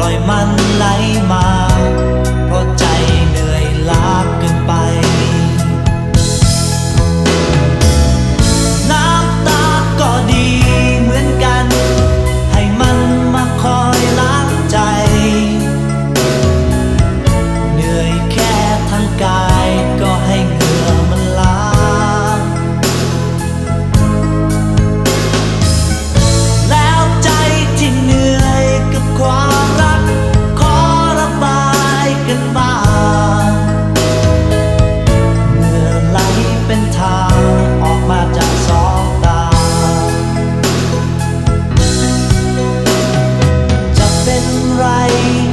ล่อยมันไหลมา ไร